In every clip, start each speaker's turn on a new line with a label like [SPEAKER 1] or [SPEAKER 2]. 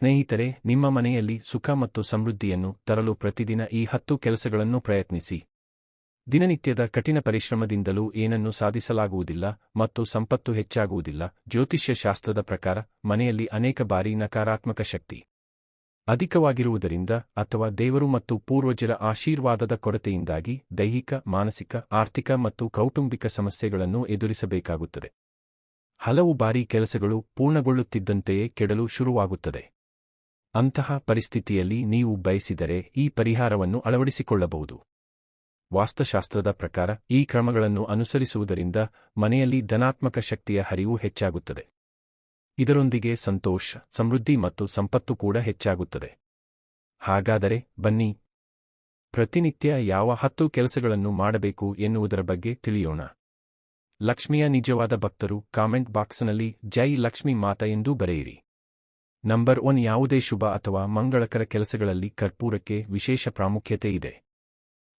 [SPEAKER 1] ಸ್ನೇಹಿತರೆ, ನಿಮ್ಮ ಮನೆಯಲ್ಲಿ ಸುಖ ಮತ್ತು ಸಮೃದ್ಧಿಯನ್ನು ತರಲು ಪ್ರತಿದಿನ ಈ ಹತ್ತು ಕೆಲಸಗಳನ್ನು ಪ್ರಯತ್ನಿಸಿ. ದಿನನಿತ್ಯದ ಕಠಿಣ ಪರಿಶ್ರಮದಿಂದಲೂ ಏನನ್ನು ಸಾಧಿಸಲಾಗುವುದಿಲ್ಲ ಮತ್ತು ಸಂಪತ್ತು ಹೆಚ್ಚಾಗುವುದಿಲ್ಲ. ಜ್ಯೋತಿಷ್ಯ ಶಾಸ್ತ್ರದ ಪ್ರಕಾರ, ಮನೆಯಲ್ಲಿ ಅನೇಕ ಬಾರಿ ನಕಾರಾತ್ಮಕ ಶಕ್ತಿ ಅಧಿಕವಾಗಿರುವುದರಿಂದ ಅಥವಾ ದೇವರು ಮತ್ತು ಪೂರ್ವಜರ ಆಶೀರ್ವಾದದ ಕೊರತೆಯಿಂದಾಗಿ ದೈಹಿಕ, ಮಾನಸಿಕ, ಆರ್ಥಿಕ ಮತ್ತು ಕೌಟುಂಬಿಕ ಸಮಸ್ಯೆಗಳನ್ನು ಎದುರಿಸಬೇಕಾಗುತ್ತದೆ. ಹಲವು ಬಾರಿ ಕೆಲಸಗಳು ಪೂರ್ಣಗೊಳ್ಳುತ್ತಿದ್ದಂತೆಯೇ ಕೆಡಲು ಶುರುವಾಗುತ್ತದೆ. ಅಂತಹ ಪರಿಸ್ಥಿತಿಯಲ್ಲಿ ನೀವು ಬಯಸಿದರೆ ಈ ಪರಿಹಾರವನ್ನು ಅಳವಡಿಸಿಕೊಳ್ಳಬಹುದು. ವಾಸ್ತುಶಾಸ್ತ್ರದ ಪ್ರಕಾರ ಈ ಕ್ರಮಗಳನ್ನು ಅನುಸರಿಸುವುದರಿಂದ ಮನೆಯಲ್ಲಿ ಧನಾತ್ಮಕ ಶಕ್ತಿಯ ಹರಿವು ಹೆಚ್ಚಾಗುತ್ತದೆ. ಇದರೊಂದಿಗೆ ಸಂತೋಷ, ಸಮೃದ್ಧಿ ಮತ್ತು ಸಂಪತ್ತು ಕೂಡ ಹೆಚ್ಚಾಗುತ್ತದೆ. ಹಾಗಾದರೆ ಬನ್ನಿ. ಪ್ರತಿನಿತ್ಯ ಯಾವ ಹತ್ತು ಕೆಲಸಗಳನ್ನು ಮಾಡಬೇಕು ಎನ್ನುವುದರ ಬಗ್ಗೆ ತಿಳಿಯೋಣ. ಲಕ್ಷ್ಮಿಯ ನಿಜವಾದ ಭಕ್ತರು ಕಾಮೆಂಟ್ ಬಾಕ್ಸ್ನಲ್ಲಿ ಜೈ ಲಕ್ಷ್ಮಿ ಮಾತ ಎಂದೂ ಬರೆಯಿರಿ. ನಂಬರ್ ಒನ್ ಯಾವುದೇ ಶುಭ ಅಥವಾ ಮಂಗಳಕರ ಕೆಲಸಗಳಲ್ಲಿ ಕರ್ಪೂರಕ್ಕೆ ವಿಶೇಷ ಪ್ರಾಮುಖ್ಯತೆ ಇದೆ.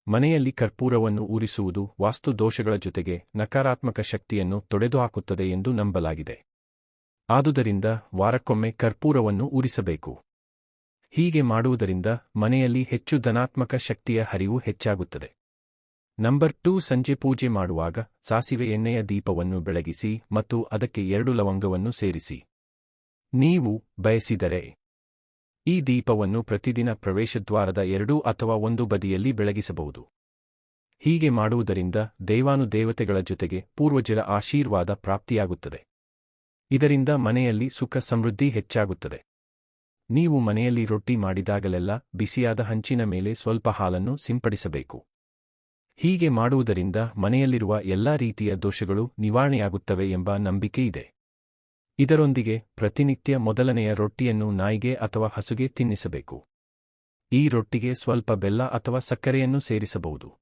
[SPEAKER 1] ಮನೆಯಲ್ಲಿ ಕರ್ಪೂರವನ್ನು ಊರಿಸುವುದು ವಾಸ್ತು ದೋಷಗಳ ಜೊತೆಗೆ ನಕಾರಾತ್ಮಕ ಶಕ್ತಿಯನ್ನು ತೊಡೆದುಹಾಕುತ್ತದೆ ಎಂದು ನಂಬಲಾಗಿದೆ. ಆದುದರಿಂದ ವಾರಕ್ಕೊಮ್ಮೆ ಕರ್ಪೂರವನ್ನು ಊರಿಸಬೇಕು. ಹೀಗೆ ಮಾಡುವುದರಿಂದ ಮನೆಯಲ್ಲಿ ಹೆಚ್ಚು ಧನಾತ್ಮಕ ಶಕ್ತಿಯ ಹರಿವು ಹೆಚ್ಚಾಗುತ್ತದೆ. ನಂಬರ್ ಟೂ, ಸಂಜೆ ಪೂಜೆ ಮಾಡುವಾಗ ಸಾಸಿವೆ ಎಣ್ಣೆಯ ದೀಪವನ್ನು ಬೆಳಗಿಸಿ ಮತ್ತು ಅದಕ್ಕೆ ಎರಡು ಲವಂಗವನ್ನು ಸೇರಿಸಿ. ನೀವು ಬಯಸಿದರೆ ಈ ದೀಪವನ್ನು ಪ್ರತಿದಿನ ಪ್ರವೇಶದ್ವಾರದ ಎರಡು ಅಥವಾ ಒಂದು ಬದಿಯಲ್ಲಿ ಬೆಳಗಿಸಬಹುದು. ಹೀಗೆ ಮಾಡುವುದರಿಂದ ದೇವಾನುದೇವತೆಗಳ ಜೊತೆಗೆ ಪೂರ್ವಜರ ಆಶೀರ್ವಾದ ಪ್ರಾಪ್ತಿಯಾಗುತ್ತದೆ. ಇದರಿಂದ ಮನೆಯಲ್ಲಿ ಸುಖ ಸಮೃದ್ಧಿ ಹೆಚ್ಚಾಗುತ್ತದೆ. ನೀವು ಮನೆಯಲ್ಲಿ ರೊಟ್ಟಿ ಮಾಡಿದಾಗಲೆಲ್ಲ ಬಿಸಿಯಾದ ಹಂಚಿನ ಮೇಲೆ ಸ್ವಲ್ಪ ಹಾಲನ್ನು ಸಿಂಪಡಿಸಬೇಕು. ಹೀಗೆ ಮಾಡುವುದರಿಂದ ಮನೆಯಲ್ಲಿರುವ ಎಲ್ಲಾ ರೀತಿಯ ದೋಷಗಳು ನಿವಾರಣೆಯಾಗುತ್ತವೆ ಎಂಬ ನಂಬಿಕೆ ಇದೆ. ಇದರೊಂದಿಗೆ ಪ್ರತಿನಿತ್ಯ ಮೊದಲನೆಯ ರೊಟ್ಟಿಯನ್ನು ನಾಯಿಗೆ ಅಥವಾ ಹಸುಗೆ ತಿನ್ನಿಸಬೇಕು. ಈ ರೊಟ್ಟಿಗೆ ಸ್ವಲ್ಪ ಬೆಲ್ಲ ಅಥವಾ ಸಕ್ಕರೆಯನ್ನು ಸೇರಿಸಬಹುದು.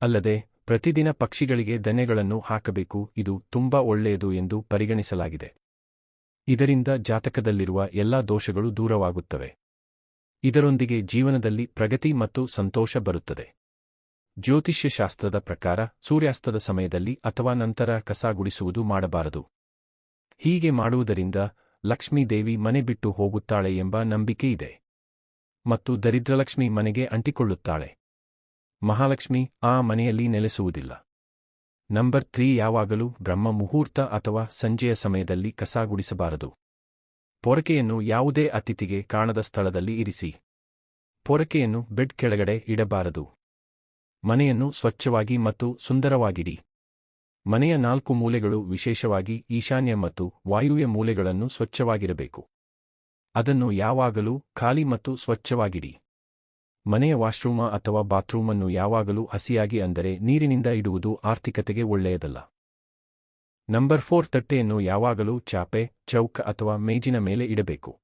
[SPEAKER 1] ಅಲ್ಲದೆ, ಪ್ರತಿದಿನ ಪಕ್ಷಿಗಳಿಗೆ ದನೆಗಳನ್ನು ಹಾಕಬೇಕು, ಇದು ತುಂಬಾ ಒಳ್ಳೆಯದು ಎಂದು ಪರಿಗಣಿಸಲಾಗಿದೆ. ಇದರಿಂದ ಜಾತಕದಲ್ಲಿರುವ ಎಲ್ಲಾ ದೋಷಗಳು ದೂರವಾಗುತ್ತವೆ. ಇದರೊಂದಿಗೆ ಜೀವನದಲ್ಲಿ ಪ್ರಗತಿ ಮತ್ತು ಸಂತೋಷ ಬರುತ್ತದೆ. ಜ್ಯೋತಿಷ್ಯಶಾಸ್ತ್ರದ ಪ್ರಕಾರ ಸೂರ್ಯಾಸ್ತದ ಸಮಯದಲ್ಲಿ ಅಥವಾ ನಂತರ ಕಸ ಗುಡಿಸುವುದು ಮಾಡಬಾರದು. ಹೀಗೆ ಮಾಡುವುದರಿಂದ ಲಕ್ಷ್ಮೀದೇವಿ ಮನೆ ಬಿಟ್ಟು ಹೋಗುತ್ತಾಳೆ ಎಂಬ ನಂಬಿಕೆ ಇದೆ. ಮತ್ತು ದರಿದ್ರಲಕ್ಷ್ಮಿ ಮನೆಗೆ ಅಂಟಿಕೊಳ್ಳುತ್ತಾಳೆ. ಮಹಾಲಕ್ಷ್ಮಿ ಆ ಮನೆಯಲ್ಲಿ ನೆಲೆಸುವುದಿಲ್ಲ. ನಂಬರ್ ತ್ರೀ ಯಾವಾಗಲೂ ಬ್ರಹ್ಮ ಮುಹೂರ್ತ ಅಥವಾ ಸಂಜೆಯ ಸಮಯದಲ್ಲಿ ಕಸ ಗುಡಿಸಬಾರದು. ಪೊರಕೆಯನ್ನು ಯಾವುದೇ ಅತಿಥಿಗೆ ಕಾಣದ ಸ್ಥಳದಲ್ಲಿ ಇರಿಸಿ. ಪೊರಕೆಯನ್ನು ಬೆಡ್ ಕೆಳಗಡೆ ಇಡಬಾರದು. ಮನೆಯನ್ನು ಸ್ವಚ್ಛವಾಗಿ ಮತ್ತು ಸುಂದರವಾಗಿಡಿ. ಮನೆಯ ನಾಲ್ಕು ಮೂಲೆಗಳು ವಿಶೇಷವಾಗಿ ಈಶಾನ್ಯ ಮತ್ತು ವಾಯುವ್ಯ ಮೂಲೆಗಳನ್ನು ಸ್ವಚ್ಛವಾಗಿರಬೇಕು. ಅದನ್ನು ಯಾವಾಗಲೂ ಖಾಲಿ ಮತ್ತು ಸ್ವಚ್ಛವಾಗಿಡಿ. ಮನೆಯ ವಾಶ್ರೂಮ ಅಥವಾ ಬಾತ್ರೂಮ್ ಅನ್ನು ಯಾವಾಗಲೂ ಹಸಿಯಾಗಿ ಅಂದರೆ ನೀರಿನಿಂದ ಇಡುವುದು ಆರ್ಥಿಕತೆಗೆ ಒಳ್ಳೆಯದಲ್ಲ. ನಂಬರ್ ಫೋರ್ ತಟ್ಟೆಯನ್ನು ಯಾವಾಗಲೂ ಚಾಪೆ, ಚೌಕ ಅಥವಾ ಮೇಜಿನ ಮೇಲೆ ಇಡಬೇಕು.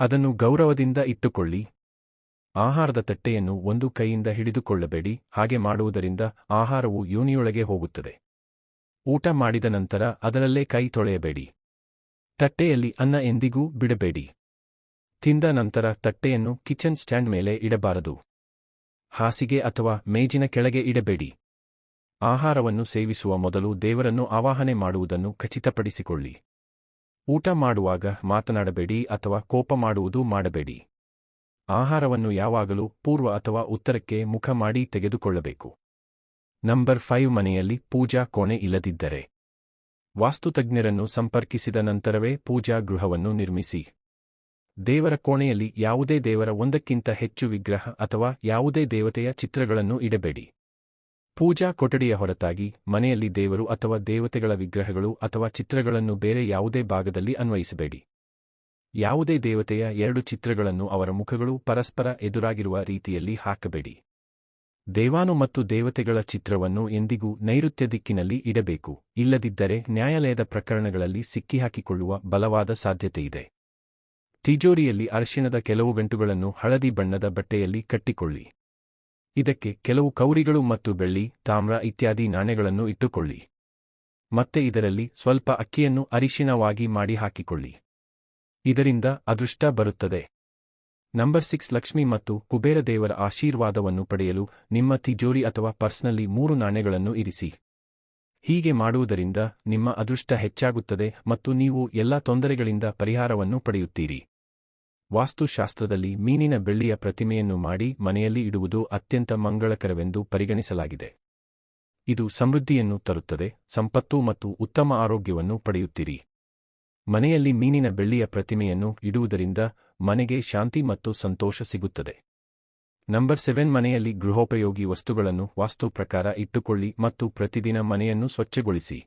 [SPEAKER 1] ಅದನ್ನು ಗೌರವದಿಂದ ಇಟ್ಟುಕೊಳ್ಳಿ. ಆಹಾರದ ತಟ್ಟೆಯನ್ನು ಒಂದು ಕೈಯಿಂದ ಹಿಡಿದುಕೊಳ್ಳಬೇಡಿ. ಹಾಗೆ ಮಾಡುವುದರಿಂದ ಆಹಾರವು ಯೋನಿಯೊಳಗೆ ಹೋಗುತ್ತದೆ. ಊಟ ಮಾಡಿದ ನಂತರ ಅದರಲ್ಲೇ ಕೈ ತೊಳೆಯಬೇಡಿ. ತಟ್ಟೆಯಲ್ಲಿ ಅನ್ನ ಎಂದಿಗೂ ಬಿಡಬೇಡಿ. ತಿಂದ ನಂತರ ತಟ್ಟೆಯನ್ನು ಕಿಚನ್ ಸ್ಟ್ಯಾಂಡ್ ಮೇಲೆ ಇಡಬಾರದು. ಹಾಸಿಗೆ ಅಥವಾ ಮೇಜಿನ ಕೆಳಗೆ ಇಡಬೇಡಿ. ಆಹಾರವನ್ನು ಸೇವಿಸುವ ಮೊದಲು ದೇವರನ್ನು ಆವಾಹನೆ ಮಾಡುವುದನ್ನು ಖಚಿತಪಡಿಸಿಕೊಳ್ಳಿ. ಊಟ ಮಾಡುವಾಗ ಮಾತನಾಡಬೇಡಿ ಅಥವಾ ಕೋಪ ಮಾಡುವುದು ಮಾಡಬೇಡಿ. ಆಹಾರವನ್ನು ಯಾವಾಗಲೂ ಪೂರ್ವ ಅಥವಾ ಉತ್ತರಕ್ಕೆ ಮುಖ ಮಾಡಿ ತೆಗೆದುಕೊಳ್ಳಬೇಕು. ನಂಬರ್ ಫೈವ್ ಮನೆಯಲ್ಲಿ ಪೂಜಾ ಕೋಣೆ ಇಲ್ಲದಿದ್ದರೆ. ವಾಸ್ತುತಜ್ಞರನ್ನು ಸಂಪರ್ಕಿಸಿದ ನಂತರವೇ ಪೂಜಾ ಗೃಹವನ್ನು ನಿರ್ಮಿಸಿ. ದೇವರ ಕೋಣೆಯಲ್ಲಿ ಯಾವುದೇ ದೇವರ ಒಂದಕ್ಕಿಂತ ಹೆಚ್ಚು ವಿಗ್ರಹ ಅಥವಾ ಯಾವುದೇ ದೇವತೆಯ ಚಿತ್ರಗಳನ್ನು ಇಡಬೇಡಿ. ಪೂಜಾ ಕೊಠಡಿಯ ಹೊರತಾಗಿ ಮನೆಯಲ್ಲಿ ದೇವರು ಅಥವಾ ದೇವತೆಗಳ ವಿಗ್ರಹಗಳು ಅಥವಾ ಚಿತ್ರಗಳನ್ನು ಬೇರೆ ಯಾವುದೇ ಭಾಗದಲ್ಲಿ ಅನ್ವಯಿಸಬೇಡಿ. ಯಾವುದೇ ದೇವತೆಯ ಎರಡು ಚಿತ್ರಗಳನ್ನು ಅವರ ಮುಖಗಳು ಪರಸ್ಪರ ಎದುರಾಗಿರುವ ರೀತಿಯಲ್ಲಿ ಹಾಕಬೇಡಿ. ದೇವಾನು ಮತ್ತು ದೇವತೆಗಳ ಚಿತ್ರವನ್ನು ಎಂದಿಗೂ ನೈಋತ್ಯ ದಿಕ್ಕಿನಲ್ಲಿ ಇಡಬೇಕು, ಇಲ್ಲದಿದ್ದರೆ ನ್ಯಾಯಾಲಯದ ಪ್ರಕರಣಗಳಲ್ಲಿ ಸಿಕ್ಕಿಹಾಕಿಕೊಳ್ಳುವ ಬಲವಾದ ಸಾಧ್ಯತೆಯಿದೆ. ತಿಜೋರಿಯಲ್ಲಿ ಅರಿಶಿಣದ ಕೆಲವು ಗಂಟುಗಳನ್ನು ಹಳದಿ ಬಣ್ಣದ ಬಟ್ಟೆಯಲ್ಲಿ ಕಟ್ಟಿಕೊಳ್ಳಿ. ಇದಕ್ಕೆ ಕೆಲವು ಕೌರಿಗಳು ಮತ್ತು ಬೆಳ್ಳಿ, ತಾಮ್ರ ಇತ್ಯಾದಿ ನಾಣ್ಯಗಳನ್ನು ಇಟ್ಟುಕೊಳ್ಳಿ. ಮತ್ತೆ ಇದರಲ್ಲಿ ಸ್ವಲ್ಪ ಅಕ್ಕಿಯನ್ನು ಅರಿಶಿಣವಾಗಿ ಮಾಡಿ ಹಾಕಿಕೊಳ್ಳಿ ಇದರಿಂದ ಅದೃಷ್ಟ ಬರುತ್ತದೆ. ನಂಬರ್ ಸಿಕ್ಸ್ ಲಕ್ಷ್ಮಿ ಮತ್ತು ಕುಬೇರ ದೇವರ ಆಶೀರ್ವಾದವನ್ನು ಪಡೆಯಲು ನಿಮ್ಮ ತಿಜೋರಿ ಅಥವಾ ಪರ್ಸ್ನಲ್ಲಿ ಮೂರು ನಾಣ್ಯಗಳನ್ನು ಇರಿಸಿ. ಹೀಗೆ ಮಾಡುವುದರಿಂದ ನಿಮ್ಮ ಅದೃಷ್ಟ ಹೆಚ್ಚಾಗುತ್ತದೆ ಮತ್ತು ನೀವು ಎಲ್ಲ ತೊಂದರೆಗಳಿಂದ ಪರಿಹಾರವನ್ನು ಪಡೆಯುತ್ತೀರಿ. ವಾಸ್ತುಶಾಸ್ತ್ರದಲ್ಲಿ ಮೀನಿನ ಬೆಳ್ಳಿಯ ಪ್ರತಿಮೆಯನ್ನು ಮಾಡಿ ಮನೆಯಲ್ಲಿ ಇಡುವುದು ಅತ್ಯಂತ ಮಂಗಳಕರವೆಂದು ಪರಿಗಣಿಸಲಾಗಿದೆ. ಇದು ಸಮೃದ್ಧಿಯನ್ನು ತರುತ್ತದೆ, ಸಂಪತ್ತು ಮತ್ತು ಉತ್ತಮ ಆರೋಗ್ಯವನ್ನು ಪಡೆಯುತ್ತೀರಿ. ಮನೆಯಲ್ಲಿ ಮೀನಿನ ಬೆಳ್ಳಿಯ ಪ್ರತಿಮೆಯನ್ನು ಇಡುವುದರಿಂದ ಮನೆಗೆ ಶಾಂತಿ ಮತ್ತು ಸಂತೋಷ ಸಿಗುತ್ತದೆ. ನಂಬರ್ ಸೆವೆನ್ ಮನೆಯಲ್ಲಿ ಗೃಹೋಪಯೋಗಿ ವಸ್ತುಗಳನ್ನು ವಾಸ್ತು ಪ್ರಕಾರ ಇಟ್ಟುಕೊಳ್ಳಿ ಮತ್ತು ಪ್ರತಿದಿನ ಮನೆಯನ್ನು ಸ್ವಚ್ಛಗೊಳಿಸಿ.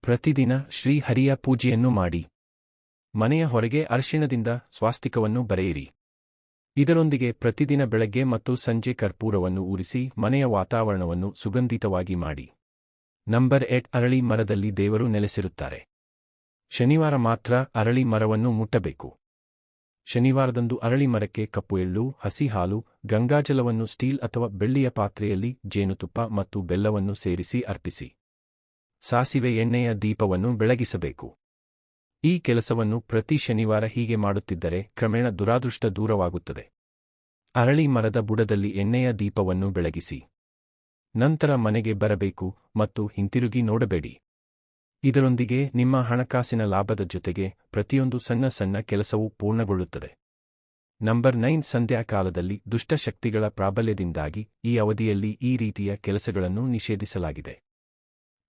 [SPEAKER 1] ಪ್ರತಿದಿನ ಶ್ರೀಹರಿಯ ಪೂಜೆಯನ್ನು ಮಾಡಿ. ಮನೆಯ ಹೊರಗೆ ಅರಿಶಿಣದಿಂದ ಸ್ವಾಸ್ತಿಕವನ್ನು ಬರೆಯಿರಿ. ಇದರೊಂದಿಗೆ ಪ್ರತಿದಿನ ಬೆಳಗ್ಗೆ ಮತ್ತು ಸಂಜೆ ಕರ್ಪೂರವನ್ನು ಉರಿಸಿ ಮನೆಯ ವಾತಾವರಣವನ್ನು ಸುಗಂಧಿತವಾಗಿ ಮಾಡಿ. ನಂಬರ್ ಏಟ್ ಅರಳಿ ಮರದಲ್ಲಿ ದೇವರು ನೆಲೆಸಿರುತ್ತಾರೆ. ಶನಿವಾರ ಮಾತ್ರ ಅರಳಿ ಮರವನ್ನು ಮುಟ್ಟಬೇಕು. ಶನಿವಾರದಂದು ಅರಳಿ ಮರಕ್ಕೆ ಕಪ್ಪು ಎಳ್ಳು, ಹಸಿ ಹಾಲು, ಗಂಗಾಜಲವನ್ನು ಸ್ಟೀಲ್ ಅಥವಾ ಬೆಳ್ಳಿಯ ಪಾತ್ರೆಯಲ್ಲಿ ಜೇನುತುಪ್ಪ ಮತ್ತು ಬೆಲ್ಲವನ್ನು ಸೇರಿಸಿ ಅರ್ಪಿಸಿ. ಸಾಸಿವೆ ಎಣ್ಣೆಯ ದೀಪವನ್ನು ಬೆಳಗಿಸಬೇಕು. ಈ ಕೆಲಸವನ್ನು ಪ್ರತಿ ಶನಿವಾರ ಹೀಗೆ ಮಾಡುತ್ತಿದ್ದರೆ ಕ್ರಮೇಣ ದುರಾದೃಷ್ಟ ದೂರವಾಗುತ್ತದೆ. ಅರಳಿ ಮರದ ಬುಡದಲ್ಲಿ ಎಣ್ಣೆಯ ದೀಪವನ್ನು ಬೆಳಗಿಸಿ. ನಂತರ ಮನೆಗೆ ಬರಬೇಕು ಮತ್ತು ಹಿಂತಿರುಗಿ ನೋಡಬೇಡಿ. ಇದರೊಂದಿಗೆ ನಿಮ್ಮ ಹಣಕಾಸಿನ ಲಾಭದ ಜೊತೆಗೆ ಪ್ರತಿಯೊಂದು ಸಣ್ಣ ಸಣ್ಣ ಕೆಲಸವೂ ಪೂರ್ಣಗೊಳ್ಳುತ್ತದೆ. ನಂಬರ್ ನೈನ್ ಸಂಧ್ಯಾಕಾಲದಲ್ಲಿ ದುಷ್ಟಶಕ್ತಿಗಳ ಪ್ರಾಬಲ್ಯದಿಂದಾಗಿ ಈ ಅವಧಿಯಲ್ಲಿ ಈ ರೀತಿಯ ಕೆಲಸಗಳನ್ನು ನಿಷೇಧಿಸಲಾಗಿದೆ.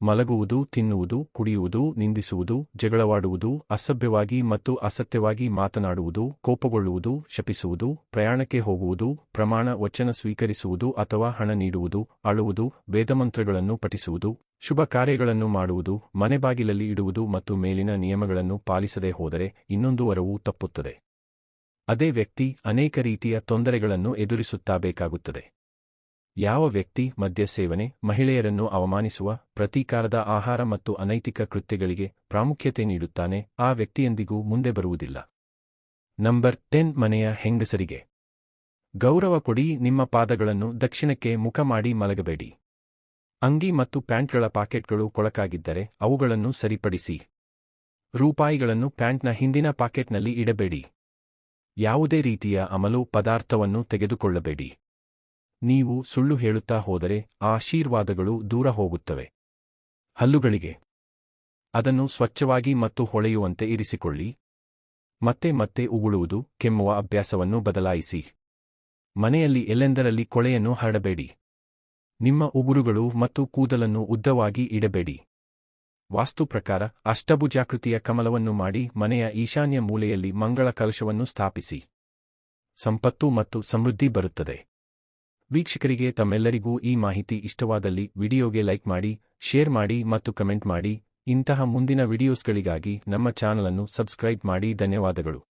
[SPEAKER 1] ಮಲಗುವುದು, ತಿನ್ನುವುದು, ಕುಡಿಯುವುದು, ನಿಂದಿಸುವುದು, ಜಗಳವಾಡುವುದು, ಅಸಭ್ಯವಾಗಿ ಮತ್ತು ಅಸತ್ಯವಾಗಿ ಮಾತನಾಡುವುದು, ಕೋಪಗೊಳ್ಳುವುದು, ಶಪಿಸುವುದು, ಪ್ರಯಾಣಕ್ಕೆ ಹೋಗುವುದು, ಪ್ರಮಾಣ ವಚನ ಸ್ವೀಕರಿಸುವುದು ಅಥವಾ ಹಣ ನೀಡುವುದು, ಅಳುವುದು, ವೇದಮಂತ್ರಗಳನ್ನು ಪಠಿಸುವುದು, ಶುಭ ಕಾರ್ಯಗಳನ್ನು ಮಾಡುವುದು ಮನೆಬಾಗಿಲಲ್ಲಿ ಇಡುವುದು ಮತ್ತು ಮೇಲಿನ ನಿಯಮಗಳನ್ನು ಪಾಲಿಸದೆ ಹೋದರೆ ಇನ್ನೊಂದು ವರವು ತಪ್ಪುತ್ತದೆ. ಅದೇ ವ್ಯಕ್ತಿ ಅನೇಕ ರೀತಿಯ ತೊಂದರೆಗಳನ್ನು ಎದುರಿಸುತ್ತಾ ಬೇಕಾಗುತ್ತದೆ. ಯಾವ ವ್ಯಕ್ತಿ, ಮದ್ಯ ಸೇವನೆ, ಮಹಿಳೆಯರನ್ನು ಅವಮಾನಿಸುವ, ಪ್ರತೀಕಾರದ ಆಹಾರ ಮತ್ತು ಅನೈತಿಕ ಕೃತ್ಯಗಳಿಗೆ ಪ್ರಾಮುಖ್ಯತೆ ನೀಡುತ್ತಾನೆ, ಆ ವ್ಯಕ್ತಿಯೊಂದಿಗೂ ಮುಂದೆ ಬರುವುದಿಲ್ಲ. ನಂಬರ್ ಟೆನ್, ಮನೆಯ ಹೆಂಗಸರಿಗೆ. ಗೌರವ ಕೊಡಿ, ನಿಮ್ಮ ಪಾದಗಳನ್ನು ದಕ್ಷಿಣಕ್ಕೆ ಮುಖ ಮಾಡಿ ಮಲಗಬೇಡಿ. ಅಂಗಿ ಮತ್ತು ಪ್ಯಾಂಟ್ಗಳ ಪಾಕೆಟ್ಗಳು ಕೊಳಕಾಗಿದ್ದರೆ ಅವುಗಳನ್ನು ಸರಿಪಡಿಸಿ. ರೂಪಾಯಿಗಳನ್ನು ಪ್ಯಾಂಟ್ನ ಹಿಂದಿನ ಪಾಕೆಟ್ನಲ್ಲಿ ಇಡಬೇಡಿ. ಯಾವುದೇ ರೀತಿಯ ಅಮಲು ಪದಾರ್ಥವನ್ನು ತೆಗೆದುಕೊಳ್ಳಬೇಡಿ. ನೀವು ಸುಳ್ಳು ಹೇಳುತ್ತಾ ಹೋದರೆ ಆಶೀರ್ವಾದಗಳು ದೂರ ಹೋಗುತ್ತವೆ. ಹಲ್ಲುಗಳಿಗೆ ಅದನ್ನು ಸ್ವಚ್ಛವಾಗಿ ಮತ್ತು ಹೊಳೆಯುವಂತೆ ಇರಿಸಿಕೊಳ್ಳಿ. ಮತ್ತೆ ಮತ್ತೆ ಉಗುಳುವುದು, ಕೆಮ್ಮುವ ಅಭ್ಯಾಸವನ್ನು ಬದಲಾಯಿಸಿ. ಮನೆಯಲ್ಲಿ ಎಲ್ಲೆಂದರಲ್ಲಿ ಕೊಳೆಯನ್ನು ಹರಡಬೇಡಿ. ನಿಮ್ಮ ಉಗುರುಗಳು ಮತ್ತು ಕೂದಲನ್ನು ಉದ್ದವಾಗಿ ಇಡಬೇಡಿ. ವಾಸ್ತು ಪ್ರಕಾರ ಅಷ್ಟಭುಜಾಕೃತಿಯ ಕಮಲವನ್ನು ಮಾಡಿ ಮನೆಯ ಈಶಾನ್ಯ ಮೂಲೆಯಲ್ಲಿ ಮಂಗಳ ಕಲಶವನ್ನು ಸ್ಥಾಪಿಸಿ. ಸಂಪತ್ತು ಮತ್ತು ಸಮೃದ್ಧಿ ಬರುತ್ತದೆ. ವೀಕ್ಷಕರಿಗೆ ತಮ್ಮೆಲ್ಲರಿಗೂ ಈ ಮಾಹಿತಿ ಇಷ್ಟವಾದಲ್ಲಿ ವಿಡಿಯೋಗೆ ಲೈಕ್ ಮಾಡಿ, ಶೇರ್ ಮಾಡಿ ಮತ್ತು ಕಮೆಂಟ್ ಮಾಡಿ. ಇಂತಹ ಮುಂದಿನ ವಿಡಿಯೋಸ್ಗಳಿಗಾಗಿ ನಮ್ಮ ಚಾನಲನ್ನು ಸಬ್ಸ್ಕ್ರೈಬ್ ಮಾಡಿ. ಧನ್ಯವಾದಗಳು.